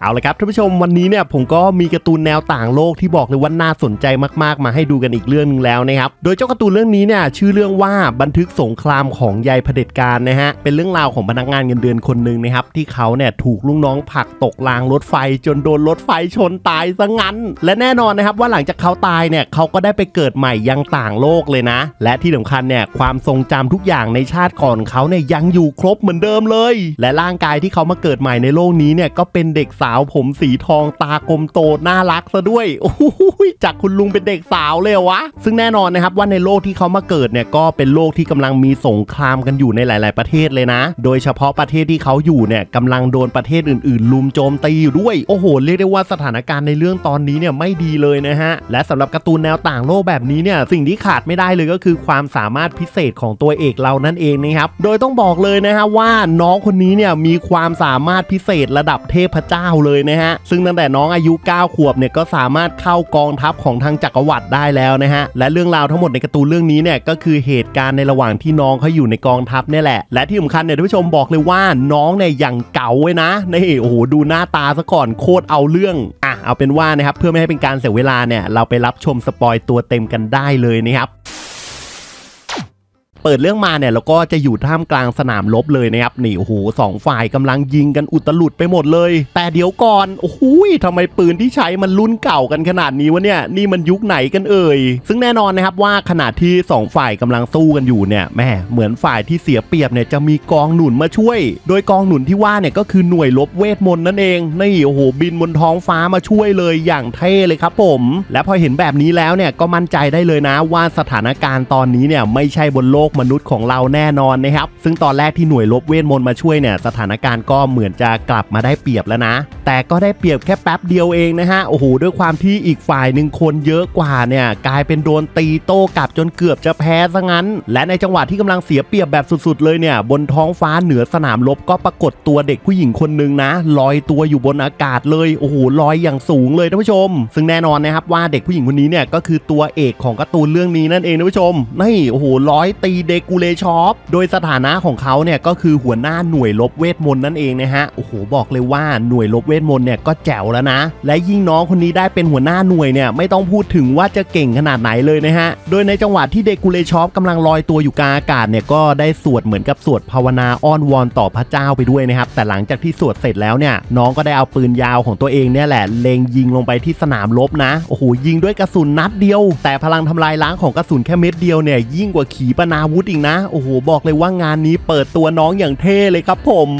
เอาละครับท่านผู้ชมวันนี้เนี่ยผมก็มีการ์ตูนแนวต่างโลกที่บอกเลยว่าน่าสนใจมากๆ มาให้ดูกันอีกเรื่องหนึงแล้วนะครับโดยเจ้าการ์ตูนเรื่องนี้เนี่ยชื่อเรื่องว่าบันทึกสงครามของยายเผด็จการนะฮะเป็นเรื่องราวของพนักงานเงินเดือนคนหนึ่งนะครับที่เขาเนี่ยถูกลูกน้องผลักตกรางรถไฟ จนโดนรถไฟชนตายซะงั้น และแน่นอนนะครับว่าหลังจากเขาตายเนี่ยเขาก็ได้ไปเกิดใหม่ยังต่างโลกเลยนะ และที่สำคัญเนี่ยความทรงจำทุกอย่างในชาติก่อนเขาเนี่ยยังอยู่ครบเหมือนเดิมเลย และร่างกายที่เขามาเกิดใหม่ในโลกนี้เนี่ยก็เป็นเด็กสาวผมสีทองตากลมโตน่ารักซะด้วยโอ้โหจากคุณลุงเป็นเด็กสาวเลยวะ ซึ่งแน่นอนนะครับว่าในโลกที่เขามาเกิดเนี่ยก็เป็นโลกที่กำลังมีสงครามกันอยู่ในหลาย ๆ ประเทศเลยนะ โดยเฉพาะประเทศที่เขาอยู่เนี่ยกำลังโดนประเทศอื่น ๆ ลุมโจมตีอยู่ด้วย โอ้โห เรียกได้ว่าสถานการณ์ในเรื่องตอนนี้เนี่ยไม่ดีเลยนะฮะ และสำหรับการ์ตูนแนวต่างโลกแบบนี้เนี่ยสิ่งที่ขาดไม่ได้เลยก็คือความสามารถพิเศษของตัวเอกเรานั่นเองนะครับ โดยต้องบอกเลยนะฮะว่าน้องคนนี้เนี่ยมีความสามารถพิเศษระดับเทพเจ้าเลยนะฮะ ซึ่งตั้งแต่น้องอายุ 9 ขวบเนี่ยก็สามารถเข้ากองทัพของทางจักรวรรดิได้แล้วนะฮะ และเรื่องราวทั้งหมดในการ์ตูนเรื่องนี้เนี่ยก็คือเหตุการณ์ในระหว่างที่น้องเขาอยู่ในกองทัพเนี่ยแหละ และที่สำคัญเนี่ยท่านผู้ชมบอกเลยว่าน้องเนี่ยอย่างเก๋าเว้ยนะนี่โอ้โหดูหน้าตาซะก่อนโคตรเอาเรื่องอะเอาเป็นว่านะครับเพื่อไม่ให้เป็นการเสียเวลาเนี่ยเราไปรับชมสปอยตัวเต็มกันได้เลยนะครับ ปิดเรื่องมาเนี่ยเราก็จะอยู่ท่ามกลางสนามรบเลยนะครับนี่โอ้โหสองฝ่ายกำลังยิงกันอุตลุดไปหมดเลย แต่เดี๋ยวก่อนโอ้โหทำไมปืนที่ใช้มันรุ่นเก่ากันขนาดนี้วะเนี่ยนี่มันยุคไหนกันเอ่ยซึ่งแน่นอนนะครับว่าขณะที่สองฝ่ายกำลังสู้กันอยู่เนี่ยแม่เหมือนฝ่ายที่เสียเปรียบเนี่ยจะมีกองหนุนมาช่วย โดยกองหนุนที่ว่าเนี่ยก็คือหน่วยลบเวทมนต์นั่นเองนี่โอ้โหบินบนท้องฟ้ามาช่วยเลยอย่างเท่เลยครับผม และพอเห็นแบบนี้แล้วเนี่ยก็มั่นใจได้เลยนะว่าสถานการณ์ตอนนี้เนี่ยไม่ใช่บนโลกมนุษย์ของเราแน่นอนนะครับ ซึ่งตอนแรกที่หน่วยลบเวทมนต์มาช่วยเนี่ยสถานการณ์ก็เหมือนจะกลับมาได้เปรียบแล้วนะ แต่ก็ได้เปรียบแค่แป๊บเดียวเองนะฮะโอ้โหด้วยความที่อีกฝ่ายหนึ่งคนเยอะกว่าเนี่ยกลายเป็นโดนตีโต้กลับจนเกือบจะแพ้ซะงั้น และในจังหวะที่กำลังเสียเปรียบแบบสุดๆเลยเนี่ยบนท้องฟ้าเหนือสนามรบก็ปรากฏตัวเด็กผู้หญิงคนหนึ่งนะลอยตัวอยู่บนอากาศเลยโอ้โหลอยอย่างสูงเลยท่านผู้ชม ซึ่งแน่นอนนะครับว่าเด็กผู้หญิงคนนี้เนี่ยก็คือตัวเอกของการ์ตูนเรื่องนี้นั่นเองท่านผู้ชมนี่โอ้โหร้อยตีเดกูเลชอปโดยสถานะของเขาเนี่ยก็คือหัวหน้าหน่วยลบเวทมนต์นั่นเองนะฮะโอ้โหบอกเลยว่าหน่วยลบเวทมนต์เนี่ยก็แจ๋วแล้วนะ และยิ่งน้องคนนี้ได้เป็นหัวหน้าหน่วยเนี่ยไม่ต้องพูดถึงว่าจะเก่งขนาดไหนเลยนะฮะ โดยในจังหวะที่เดกูเลชอปกำลังลอยตัวอยู่กลางอากาศเนี่ยก็ได้สวดเหมือนกับสวดภาวนาอ้อนวอนต่อพระเจ้าไปด้วยนะครับ แต่หลังจากที่สวดเสร็จแล้วเนี่ยน้องก็ได้เอาปืนยาวของตัวเองเนี่ยแหละเล็งยิงลงไปที่สนามรบนะโอ้โหยิงด้วยกระสุนนัดเดียว แต่พลังทำลายล้างของกระสุนแค่เม็ดเดียวเนี่ยยิ่งกว่าขีปนาวุธอีกนะโอ้โหบอกเลยว่างานนี้เปิดตัวน้องอย่างเท่เลยครับผม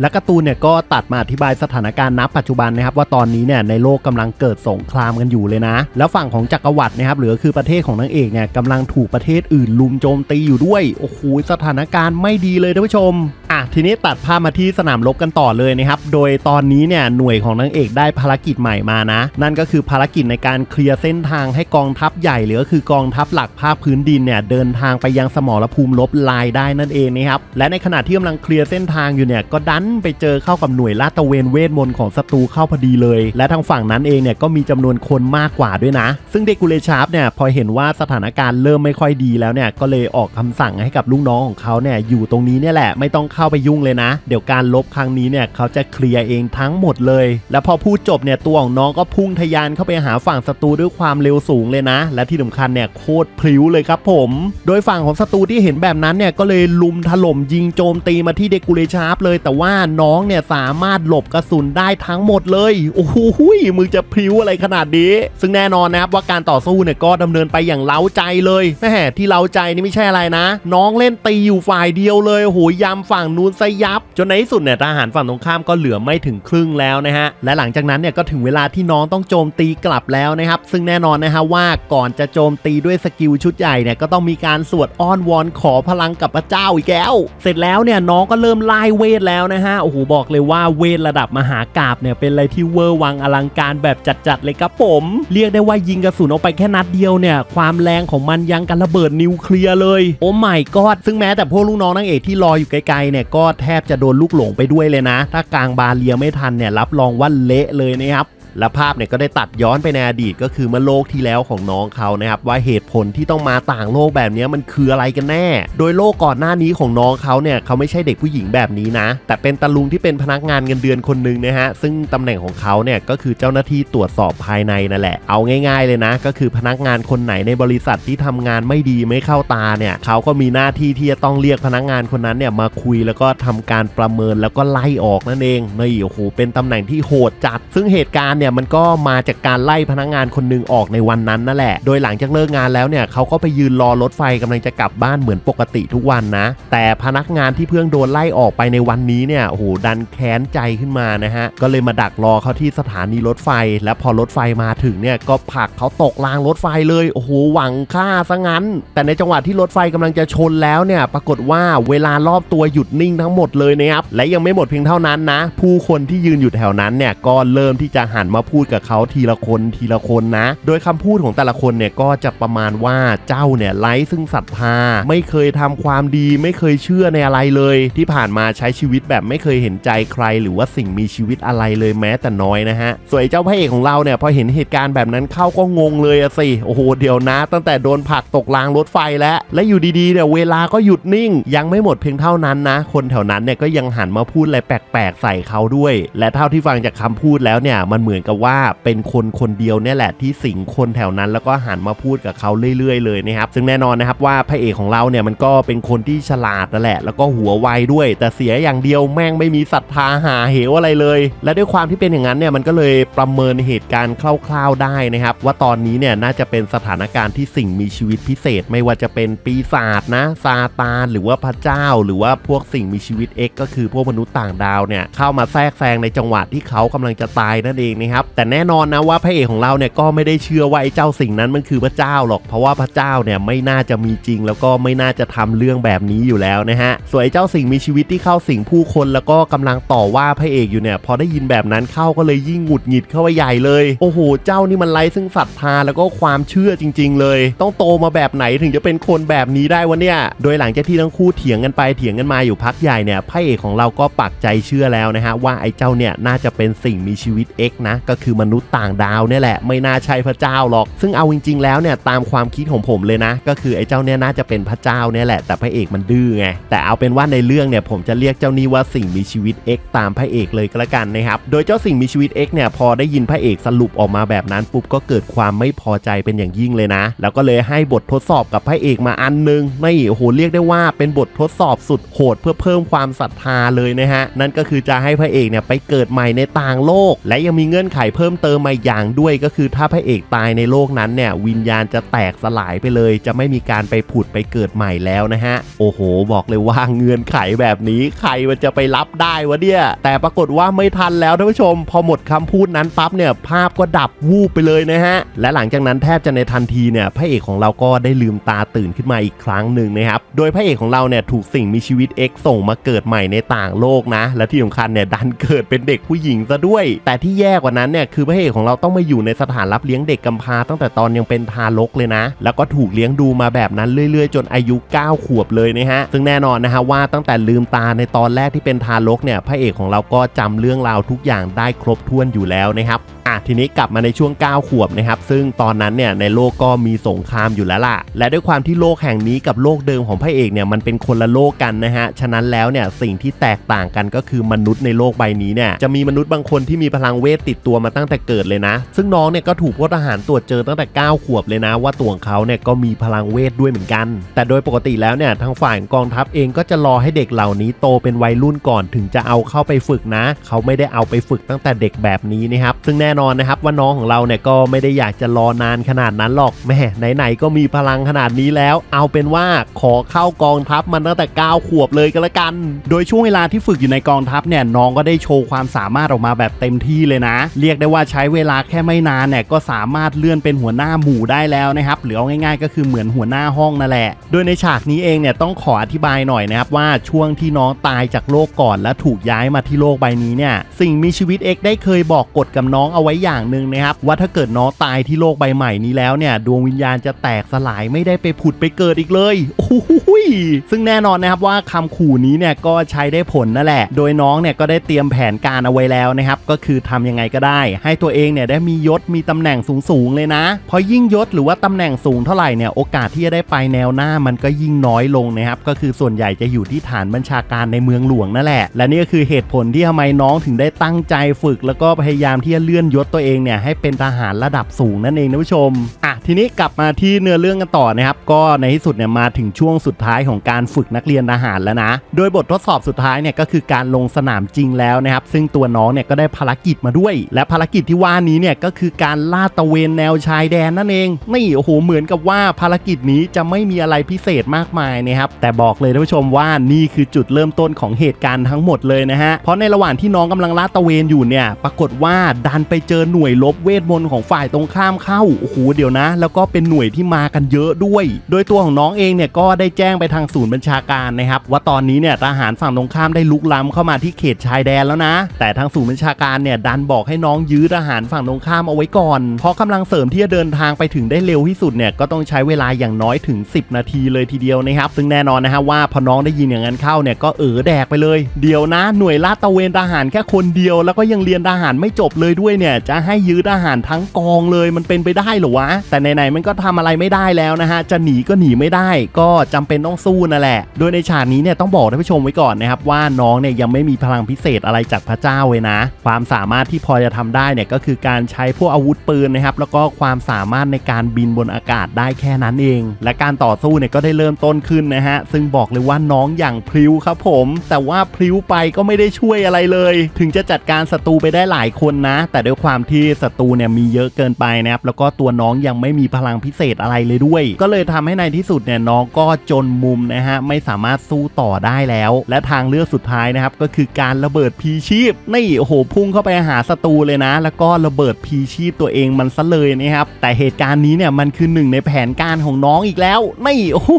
และการ์ตูนเนี่ยก็ตัดมาอธิบายสถานการณ์ณปัจจุบันนะครับว่าตอนนี้เนี่ยในโลกกำลังเกิดสงครามกันอยู่เลยนะ แล้วฝั่งของจักรวรรดินะครับหรือคือประเทศของนางเอกเนี่ยกำลังถูกประเทศอื่นลุมโจมตีอยู่ด้วยโอ้โหสถานการณ์ไม่ดีเลยท่านผู้ชมอะทีนี้ตัดภาพมาที่สนามรบกันต่อเลยนะครับ โดยตอนนี้เนี่ยหน่วยของนางเอกได้ภารกิจใหม่มานะ นั่นก็คือภารกิจในการเคลียร์เส้นทางให้กองทัพใหญ่หรือก็คือกองทัพหลักภาคพื้นดินเนี่ยเดินทางไปยังสมรภูมิรบลายได้นั่นเองนะครับ และในขณะที่กำลังเคลียร์เส้นทางอยู่เนี่ยก็ดันไปเจอเข้ากับหน่วยลาดตระเวนเวทมนต์ของศัตรูเข้าพอดีเลย และทางฝั่งนั้นเองเนี่ยก็มีจำนวนคนมากกว่าด้วยนะ ซึ่งเดกูเลชาร์ปเนี่ยพอเห็นว่าสถานการณ์เริ่มไม่ค่อยดีแล้วเนี่ยก็เลยออกคำสั่งให้กับลูกน้องของเขาเนี่ยอยู่ตรงนี้เนี่ยแหละไม่ต้องเข้าไปยุ่งเลยนะ เดี๋ยวการลบครั้งนี้เนี่ยเขาจะเคลียร์เองทั้งหมดเลย แล้วพอพูดจบเนี่ยตัวของน้องก็พุ่งทะยานเข้าไปหาฝั่งศัตรูด้วยความเร็วสูงเลยนะ และที่สำคัญเนี่ยโคตรพลิ้วเลยครับผม โดยฝั่งของศัตรูที่เห็นแบบนั้นเนี่ยก็เลยลุมถล่มยิงโจมตีมาที่เดกูเลชาร์ปเลย แต่ว่าน้องเนี่ยสามารถหลบกระสุนได้ทั้งหมดเลย โอ้โหมึงจะพลิ้วอะไรขนาดนี้ ซึ่งแน่นอนนะครับว่าการต่อสู้เนี่ยก็ดำเนินไปอย่างเล้าใจเลยแม่ที่เล้าใจนี่ไม่ใช่อะไรนะ น้องเล่นตีอยู่ฝ่ายเดียวเลยโอ้โหยำฝั่งงนู้นซะยับ จนในที่สุดเนี่ยทหารฝั่งตรงข้ามก็เหลือไม่ถึงครึ่งแล้วนะฮะ และหลังจากนั้นเนี่ยก็ถึงเวลาที่น้องต้องโจมตีกลับแล้วนะครับ ซึ่งแน่นอนนะฮะว่าก่อนจะโจมตีด้วยสกิลชุดใหญ่เนี่ยก็ต้องมีการสวดอ้อนวอนขอพลังกับพระเจ้าอีกแล้ว เสร็จแล้วเนี่ยน้องก็เริ่มไล่เวทแล้วนะฮะ โอ้โหบอกเลยว่าเวทระดับมหากราบเนี่ยเป็นอะไรที่เวอร์วังอลังการแบบจัดๆเลยครับผม เรียกได้ว่ายิงกระสุนออกไปแค่นัดเดียวเนี่ยความแรงของมันยังกันระเบิดนิวเคลียร์เลย โอ้ไม่กอดซึ่งแม้แต่พวกลูกน้องนางเอกที่รออยู่ไกลๆเนี่ยก็แทบจะโดนลูกหลงไปด้วยเลยนะ ถ้ากลางบาเลียไม่ทันเนี่ยรับรองว่าเละเลยนะครับ และภาพเนี่ยก็ได้ตัดย้อนไปในอดีตก็คือเมื่อโลกที่แล้วของน้องเขานะครับว่าเหตุผลที่ต้องมาต่างโลกแบบนี้มันคืออะไรกันแน่ โดยโลกก่อนหน้านี้ของน้องเขาเนี่ยเขาไม่ใช่เด็กผู้หญิงแบบนี้นะ แต่เป็นตาลุงที่เป็นพนักงานเงินเดือนคนหนึ่งนะฮะซึ่งตำแหน่งของเขาเนี่ยก็คือเจ้าหน้าที่ตรวจสอบภายในนั่นแหละเอาง่าย ๆเลยนะ ก็คือพนักงานคนไหนในบริษัทที่ทำงานไม่ดีไม่เข้าตาเนี่ยเขาก็มีหน้าที่ที่จะต้องเรียกพนักงานคนนั้นเนี่ยมาคุยแล้วก็ทำการประเมินแล้วก็ไล่ออกนั่นเองนี่โอ้โหเป็นตำแหน่งที่โหดจัด ซึ่งเหตุการณ์เนี่ยมันก็มาจากการไล่พนักงานคนหนึงออกในวันนั้นนั่นแหละ โดยหลังจากเลิกงานแล้วเนี่ยเขาก็ไปยืนรอรถไฟกำลังจะกลับบ้านเหมือนปกติทุกวันนะ แต่พนักงานที่เพิ่งโดนไล่ออกไปในวันนี้เนี่ยโอ้โหดันแค้นใจขึ้นมานะฮะก็เลยมาดักรอเขาที่สถานีรถไฟ และพอรถไฟมาถึงเนี่ยก็ผลักเขาตกรางรถไฟเลยโอ้โหหวังฆ่าซะงั้น แต่ในจังหวะที่รถไฟกำลังจะชนแล้วเนี่ยปรากฏว่าเวลารอบตัวหยุดนิ่งทั้งหมดเลยนะครับและยังไม่หมดเพียงเท่านั้นนะ ผู้คนที่ยืนอยู่แถวนั้นเนี่ยก็เริ่มที่จะหันมาพูดกับเขาทีละคนทีละคนนะ โดยคำพูดของแต่ละคนเนี่ยก็จะประมาณว่าเจ้าเนี่ยไร้ซึ่งศรัทธา ไม่เคยทำความดีไม่เคยเชื่อในอะไรเลย ที่ผ่านมาใช้ชีวิตแบบไม่เคยเห็นใจใคร หรือว่าสิ่งมีชีวิตอะไรเลยแม้แต่น้อยนะฮะส่วนไอ้เจ้าพระเอกของเราเนี่ยพอเห็นเหตุการณ์แบบนั้นเข้าก็งงเลยอะสิโอ้โหเดี๋ยวนะ ตั้งแต่โดนผลักตกรางรถไฟแล้วและอยู่ดีๆเนี่ยเวลาก็หยุดนิ่ง ยังไม่หมดเพียงเท่านั้นนะ คนแถวนั้นเนี่ยก็ยังหันมาพูดอะไรแปลกๆใส่เขาด้วย และเท่าที่ฟังจากคำพูดแล้วเนี่ยมันเหมือนกับว่าเป็นคนคนเดียวเนี่ยแหละที่สิงคนแถวนั้น แล้วก็หันมาพูดกับเขาเรื่อย ๆ เลยนะครับซึ่งแน่นอนนะครับว่าพระเอกของเราเนี่ยมันก็เป็นคนที่ฉลาดนั่นแหละ แล้วก็หัวไวด้วย แต่เสียอย่างเดียวแม่งไม่มีศรัทธาหาเหวอะไรเลย และด้วยความที่เป็นอย่างนั้นเนี่ยมันก็เลยประเมินเหตุการณ์คร่าวๆได้นะครับ ว่าตอนนี้เนี่ยน่าจะเป็นสถานการณ์ที่สิ่งมีชีวิตพิเศษ ไม่ว่าจะเป็นปีศาจนะซาตานหรือว่าพระเจ้า หรือว่าพวกสิ่งมีชีวิต X ก็คือพวกมนุษย์ต่างดาวเนี่ยเข้ามาแทรกแซงในจังหวะที่เขากำลังจะตายนั่นเองนะครับแต่แน่นอนนะว่าพระเอกของเราเนี่ยก็ไม่ได้เชื่อว่าไอ้เจ้าสิ่งนั้นมันคือพระเจ้าหรอก เพราะว่าพระเจ้าเนี่ยไม่น่าจะมีจริง แล้วก็ไม่น่าจะทำเรื่องแบบนี้อยู่แล้วนะฮะส่วนไอ้เจ้าสิ่งมีชีวิตที่เข้าสิงผู้คนแล้วก็กำลังต่อว่าพระเอกอยู่เนี่ยพอได้ยินแบบนั้นเข้าก็เลยยิ่งหงุดหงิดเข้าไปใหญ่เลยโอ้โห เจ้านี่มันไร้ซึ่งศรัทธาแล้วก็ความเชื่อจริง ๆ เลย ต้องโตมาแบบไหนถึงจะเป็นคนแบบนี้ได้วะเนี่ยโดยหลังจากที่ทั้งคู่เถียงกันไปเถียงกันมาอยู่พักใหญ่เนี่ยพระเอกของเราก็ปักใจเชื่อแล้วนะฮะว่าไอ้เจ้าเนี่ยน่าจะเป็นสิ่งมีชีวิต X นะก็คือมนุษย์ต่างดาวเนี่ยแหละไม่น่าใช่พระเจ้าหรอก ซึ่งเอาจริง ๆ แล้วเนี่ยตามความคิดของผมเลยนะ ก็คือไอ้เจ้าเนี่ยน่าจะเป็นพระเจ้าเนี่ยแหละแต่พระเอกมันดื้อไงแต่เอาเป็นว่าในเรื่องเนี่ยผมจะเรียกเจ้านี้ว่าสิ่งมีชีวิต X ตามพระเอกเลยก็แล้วกันนะครับโดยเจ้าสิ่งมีชีวิต X เนี่ยพอได้ยินพระเอกสรุปออกมาแบบนั้นปุ๊บก็เกิดความไม่พอใจเป็นอย่างยิ่งเลยนะ แล้วก็เลยให้บททดสอบกับพระเอกมาอันนึงนี่โอ้โหเรียกได้ว่าเป็นบททดสอบสุดโหดเพื่อเพิ่มความศรัทธาเลยนะฮะนั่นก็คือจะให้พระเอกเนี่ยไปเกิดใหม่ในต่างโลก และยังมีเงื่อนไขเพิ่มเติมมาอย่างด้วยก็คือถ้าพระเอกตายในโลกนั้นเนี่ยวิญญาณจะแตกสลายไปเลย จะไม่มีการไปผุดไปเกิดใหม่แล้วนะฮะ โอ้โห บอกเลยว่าเงื่อนไขแบบนี้ใครมันจะไปรับได้วะเนี่ย แต่ปรากฏว่าไม่ทันแล้วท่านผู้ชม พอหมดคำพูดนั้นปั๊บเนี่ยภาพก็ดับวูบไปเลยนะฮะ และหลังจากนั้นแทบจะในทันทีเนี่ยพระเอกของเราก็ได้ลืมตาตื่นขึ้นมาอีกครั้งหนึ่งนะครับ โดยพระเอกของเราเนี่ยถูกสิ่งมีชีวิต X ส่งมาเกิดใหม่ในต่างโลกนะ และที่สำคัญเนี่ยดันเกิดเป็นเด็กผู้หญิงซะด้วย แต่ที่แย่กว่านั้นเนี่ยคือพระเอกของเราต้องมาอยู่ในสถานรับเลี้ยงเด็กกำพร้าตั้งแต่ตอนยังเป็นทารกเลยนะ แล้วก็ถูกเลี้ยงดูมาแบบนั้นเรื่อยๆ จนอายุ 9 ขวบเลยนะฮะ ซึ่งแน่นอนนะฮะว่าตั้งแต่ลืมตาในตอนแรกที่เป็นทารกเนี่ยพระเอกของเราก็จำเรื่องราวทุกอย่างได้ครบถ้วนอยู่แล้วนะครับ อะทีนี้กลับมาในช่วง 9 ขวบนะครับ ซึ่งตอนนั้นเนี่ยในโลกก็มีสงครามอยู่แล้วล่ะ และด้วยความที่โลกแห่งนี้กับโลกเดิมของพระเอกเนี่ยมันเป็นคนละโลกกันนะฮะ ฉะนั้นแล้วเนี่ยสิ่งที่แตกต่างกันก็คือมนุษย์ในโลกใบนี้เนี่ยจะมีมนุษย์บางคนที่มีพลังเวทติดตัวมาตั้งแต่เกิดเลยนะ ซึ่งน้องเนี่ยก็ถูกพลทหารตรวจเจอตั้งแต่ 9 ขวบเลยนะ ว่าตัวของเขาเนี่ยก็มีพลังเวทด้วยเหมือนกัน แต่โดยปกติแล้วเนี่ยทางฝ่ายกองทัพเองก็จะรอให้เด็กเหล่านี้โตเป็นวัยรุ่นก่อนถึงจะเอาเข้าไปฝึกนะ เขาไม่ได้เอาไปฝึกตั้งแต่เด็กแบบนี้นะครับซึ่งแน่นอนนะครับว่าน้องของเราเนี่ยก็ไม่ได้อยากจะรอนานขนาดนั้นหรอกแม่ไหนๆก็มีพลังขนาดนี้แล้ว เอาเป็นว่าขอเข้ากองทัพมันตั้งแต่9ขวบเลยก็แล้วกัน โดยช่วงเวลาที่ฝึกอยู่ในกองทัพเนี่ยน้องก็ได้โชว์ความสามารถออกมาแบบเต็มที่เลยนะ เรียกได้ว่าใช้เวลาแค่ไม่นานเนี่ยก็สามารถเลื่อนเป็นหัวหน้าหมู่ได้แล้วนะครับหรือเอาง่าย ๆ ก็คือเหมือนหัวหน้าห้องนั่นแหละ โดยในฉากนี้เองเนี่ยต้องขออธิบายหน่อยนะครับว่าช่วงที่น้องตายจากโลกก่อนและถูกย้ายมาที่โลกใบนี้เนี่ยสิ่งมีชีวิต X ได้เคยบอกกฎกับน้องเอาไว้อย่างหนึ่งนะครับ ว่าถ้าเกิดน้องตายที่โลกใบใหม่นี้แล้วเนี่ย ดวงวิญญาณจะแตกสลายไม่ได้ไปผุดไปเกิดอีกเลยโอ้โหยซึ่งแน่นอนนะครับว่าคำขู่นี้เนี่ยก็ใช้ได้ผลนั่นแหละ โดยน้องเนี่ยก็ได้เตรียมแผนการเอาไว้แล้วนะครับ ก็คือทำยังไงก็ได้ ให้ตัวเองเนี่ยได้มียศมีตำแหน่งสูงๆเลยนะ เพราะยิ่งยศหรือว่าตำแหน่งสูงเท่าไหร่เนี่ยโอกาสที่จะได้ไปแนวหน้ามันก็ยิ่งน้อยลงนะครับ ก็คือส่วนใหญ่จะอยู่ที่ฐานบัญชาการในเมืองหลวงนั่นแหละ และนี่ก็คือเหตุผลที่ทำไมน้องถึงได้ตั้งใจฝึก แล้วก็พยายามที่จะเลื่อนยศตัวเองเนี่ยให้เป็นทหารระดับสูงนั่นเองนะผู้ชมอะทีนี้กลับมาที่เนื้อเรื่องกันต่อนะครับก็ในที่สุดเนี่ยมาถึงช่วงสุดท้ายของการฝึกนักเรียนทหารแล้วนะ โดยบททดสอบสุดท้ายเนี่ยก็คือการลงสนามจริงแล้วนะครับ ซึ่งตัวน้องเนี่ยก็ได้ภารกิจมาด้วย และภารกิจที่ว่านี้เนี่ยก็คือการลาดตระเวนแนวชายแดนนั่นเองนี่โอ้โหเหมือนกับว่าภารกิจนี้จะไม่มีอะไรพิเศษมากมายนะครับแต่บอกเลยท่านผู้ชมว่านี่คือจุดเริ่มต้นของเหตุการณ์ทั้งหมดเลยนะฮะเพราะในระหว่างที่น้องกำลังลาดตระเวนอยู่เนี่ยปรากฏว่าดันไปเจอหน่วยลบเวทมนต์ของฝ่ายตรงข้ามเข้าโอ้โหเดี๋ยวนะ แล้วก็เป็นหน่วยที่มากันเยอะด้วย โดยตัวของน้องเองเนี่ยก็ได้แจ้งไปทางศูนย์บัญชาการนะครับว่าตอนนี้เนี่ยทหารฝั่งตรงข้ามได้ลุกล้ำเข้ามาที่เขตชายแดนแล้วนะ แต่ทางศูนย์บัญชาการเนี่ยดันบอกให้น้องยื้อทหารฝั่งตรงข้ามเอาไว้ก่อน เพราะกำลังเสริมที่จะเดินทางไปถึงได้เร็วที่สุดเนี่ยก็ต้องใช้เวลาอย่างน้อยถึง 10 นาทีเลยทีเดียวนะครับ ซึ่งแน่นอนนะฮะว่าพอน้องได้ยินอย่างนั้นเข้าเนี่ยก็เออแดกไปเลย เดี๋ยวนะ หน่วยลาดตระเวนทหารแค่คนเดียว แล้วก็ยังเรียนทหารไม่จบเลยด้วยเนี่ยจะให้ยื้อทหารทั้งกองเลยมันเป็นไปได้หรอวะ แต่ไหนๆมันก็ทำอะไรไม่ได้แล้วนะฮะ จะหนีก็หนีไม่ได้ ก็จำเป็นต้องสู้นั่นแหละ โดยในฉากนี้เนี่ยต้องบอกท่านผู้ชมไว้ก่อนนะครับว่าน้องเนี่ยยังไม่มีพลังพิเศษอะไรจากพระเจ้าเลยนะ ความสามารถที่พอจะทำได้เนี่ยก็คือการใช้พวกอาวุธปืนนะครับแล้วก็ความสามารถในการบินบนอากาศได้แค่นั้นเอง และการต่อสู้เนี่ยก็ได้เริ่มต้นขึ้นนะฮะซึ่งบอกเลยว่าน้องอย่างพลิ้วครับผม แต่ว่าพลิ้วไปก็ไม่ได้ช่วยอะไรเลย ถึงจะจัดการศัตรูไปได้หลายคนนะ แต่ด้วยความที่ศัตรูเนี่ยมีเยอะเกินไปนะครับแล้วก็ตัวน้องยังไม่มีพลังพิเศษอะไรเลยด้วย ก็เลยทำให้ในที่สุดเนี่ยน้องก็จนมุมนะฮะไม่สามารถสู้ต่อได้แล้ว และทางเลือกสุดท้ายนะครับก็คือการระเบิดพีชีพนี่โอ้โหพุ่งเข้าไปหาศัตรูเลยนะ แล้วก็ระเบิดพีชีพตัวเองมันซะเลยนะครับแต่เหตุการณ์นี้เนี่ยมันคือหนึ่งในแผนการของน้องอีกแล้วนี่โอ้โห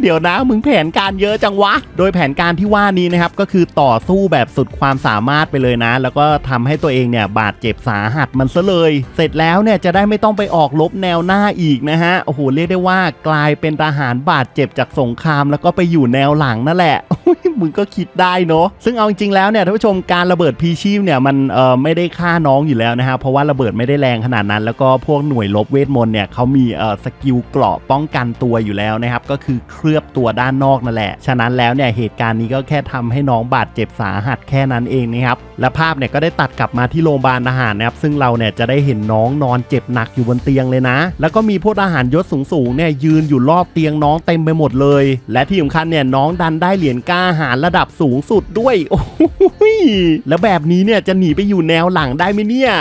เดี๋ยวนะมึงแผนการเยอะจังวะ โดยแผนการที่ว่านี้นะครับก็คือต่อสู้แบบสุดความสามารถไปเลยนะ แล้วก็ทำให้ตัวเองเนี่ยบาดเจ็บสาหัสมันซะเลย เสร็จแล้วเนี่ยจะได้ไม่ต้องไปออกลบแนวหน้าอีกนะฮะโอ้โหเรียกได้ว่ากลายเป็นทหารบาดเจ็บจากสงคราม แล้วก็ไปอยู่แนวหลังนั่นแหละมึงก็คิดได้เนาะซึ่งเอาจริงๆแล้วเนี่ยท่านผู้ชมการระเบิดพีชีพเนี่ยมันเอ่อไม่ได้ฆ่าน้องอยู่แล้วนะฮะเพราะว่าระเบิดไม่ได้แรงขนาดนั้น แล้วก็พวกหน่วยลบเวทมนต์เนี่ยเขามีเอ่อสกิลเกราะป้องกันตัวอยู่แล้วนะครับก็คือเคลือบตัวด้านนอกนั่นแหละฉะนั้นแล้วเนี่ยเหตุการณ์นี้ก็แค่ทำให้น้องบาดเจ็บสาหัสแค่นั้นเองนะครับและภาพเนี่ยก็ได้ตัดกลับมาที่โรงพยาบาลทหารนะครับซึ่งเราเนี่ยจะได้เห็นน้องนอนเจ็บหนักอยู่บนเตียงเลยนะ แล้วก็มีพวกทหารยศสูงๆเนี่ยยืนอยู่รอบเตียงน้องเต็มไปหมดเลย และที่สำคัญเนี่ยน้องดันได้เหรียญกล้าหาญระดับสูงสุดด้วยโอ้โหยแล้วแบบนี้เนี่ยจะหนีไปอยู่แนวหลังได้ไหมเนี่ย